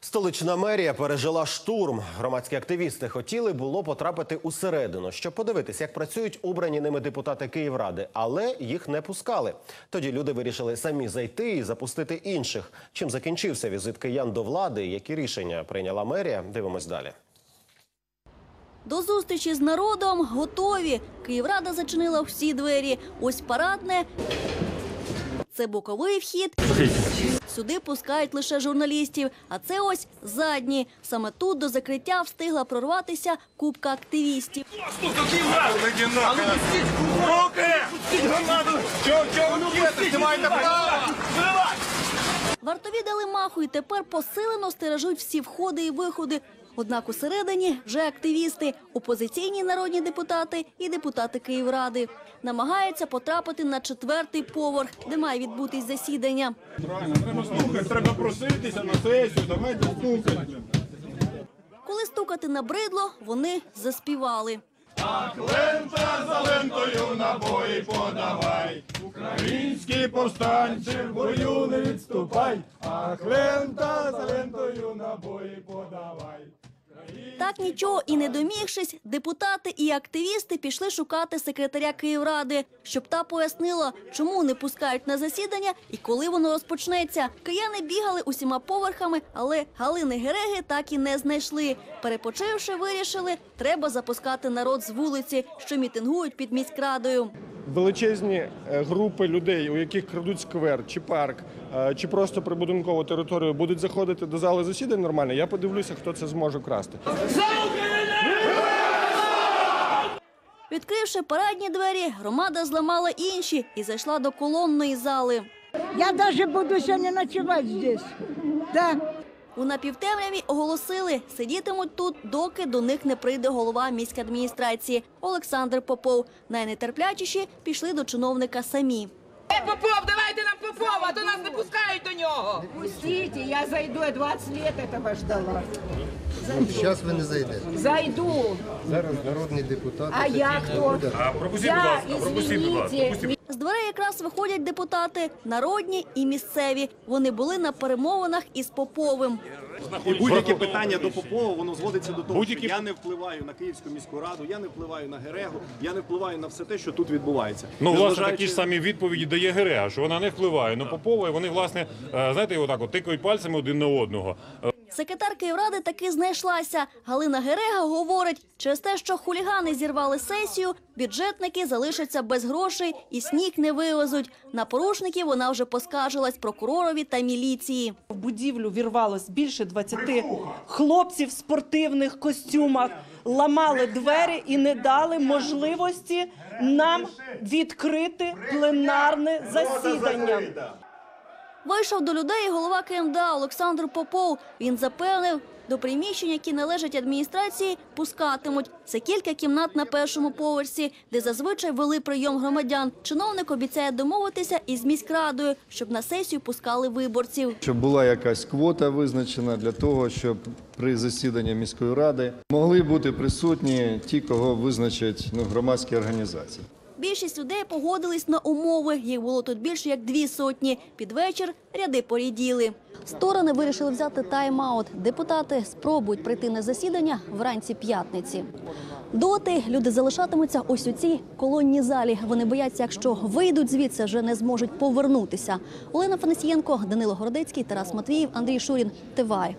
Столична мерія пережила штурм. Громадські активісти хотіли було потрапити усередину, щоб подивитися, як працюють обрані ними депутати Київради, але їх не пускали. Тоді люди вирішили самі зайти і запустити інших. Чим закінчився візит киян до влади? Які рішення прийняла мерія? Дивимось далі. До зустрічі з народом готові. Київрада зачинила всі двері. Ось парадне. Це боковий вхід. Сюди пускають лише журналістів. А це ось задні. Саме тут до закриття встигла прорватися купка активістів. Вартові дали маху і тепер посилено стережуть всі входи і виходи. Однак усередині вже активісти, опозиційні народні депутати і депутати Київради намагаються потрапити на четвертий поверх, де має відбутись засідання. Правильно, треба слухати, треба проситися на сесію, давайте слухати. Коли стукати набридло, вони заспівали. Лента за лентою набої подавай. Українські повстанці в бою не відступай. Ах, лента за лентою набої подавай. Так нічого і не домігшись, депутати і активісти пішли шукати секретаря Київради, щоб та пояснила, чому не пускають на засідання і коли воно розпочнеться. Кияни бігали усіма поверхами, але Галини Гереги так і не знайшли. Перепочивши, вирішили, треба запускати народ з вулиці, що мітингують під міськрадою. Величезні е, групи людей, у яких крадуть сквер чи парк, е, чи просто прибудинкову територію, будуть заходити до зали засідань нормально. Я подивлюся, хто це зможе красти. Відкривши парадні двері, громада зламала інші і зайшла до колонної зали. Я даже буду сегодня ночевать здесь. Да. У напівтемряві оголосили, сидітимуть тут, доки до них не прийде голова міськадміністрації Олександр Попов. Найнетерплячіші пішли до чиновника самі. Е, Попов, давайте нам Попова, а то нас не пускають до нього. Пустите, я зайду, я 20 лет этого ждала. Зараз ви не зайдете. Зайду. Зараз народний депутат. А я кто? Я, извините, З дверей якраз виходять депутати народні і місцеві. Вони були на перемовинах із Поповим. І будь-яке питання до Попова, воно зводиться до того, що я не впливаю на Київську міську раду, я не впливаю на Герегу, я не впливаю на все те, що тут відбувається. Ну, власне, такі ж самі відповіді дає Герега, що вона не впливає на Попова, і вони, власне, е, знаєте, отак от тикають пальцями один на одного. Секретар Київради таки знайшлася. Галина Герега говорить, через те, що хулігани зірвали сесію, бюджетники залишаться без грошей і сніг не вивезуть. На порушників вона вже поскаржилась прокуророві та міліції. В будівлю вірвалось більше 20 хлопців в спортивних костюмах, ламали двері і не дали можливості нам відкрити пленарне засідання. Вийшов до людей голова КМДА Олександр Попов. Він запевнив, до приміщень, які належать адміністрації, пускатимуть. Це кілька кімнат на першому поверсі, де зазвичай вели прийом громадян. Чиновник обіцяє домовитися із міськрадою, щоб на сесію пускали виборців. Щоб була якась квота визначена для того, щоб при засіданні міської ради могли бути присутні ті, кого визначать ну, громадські організації. Більшість людей погодились на умови. Їх було тут більше як дві сотні. Під вечір ряди поріділи. Сторони вирішили взяти тайм-аут. Депутати спробують прийти на засідання вранці п'ятниці. Доти люди залишатимуться ось у цій колонній залі. Вони бояться, якщо вийдуть звідси, вже не зможуть повернутися. Олена Фанасієнко, Данило Городецький, Тарас Матвіїв, Андрій Шурін. Тивай.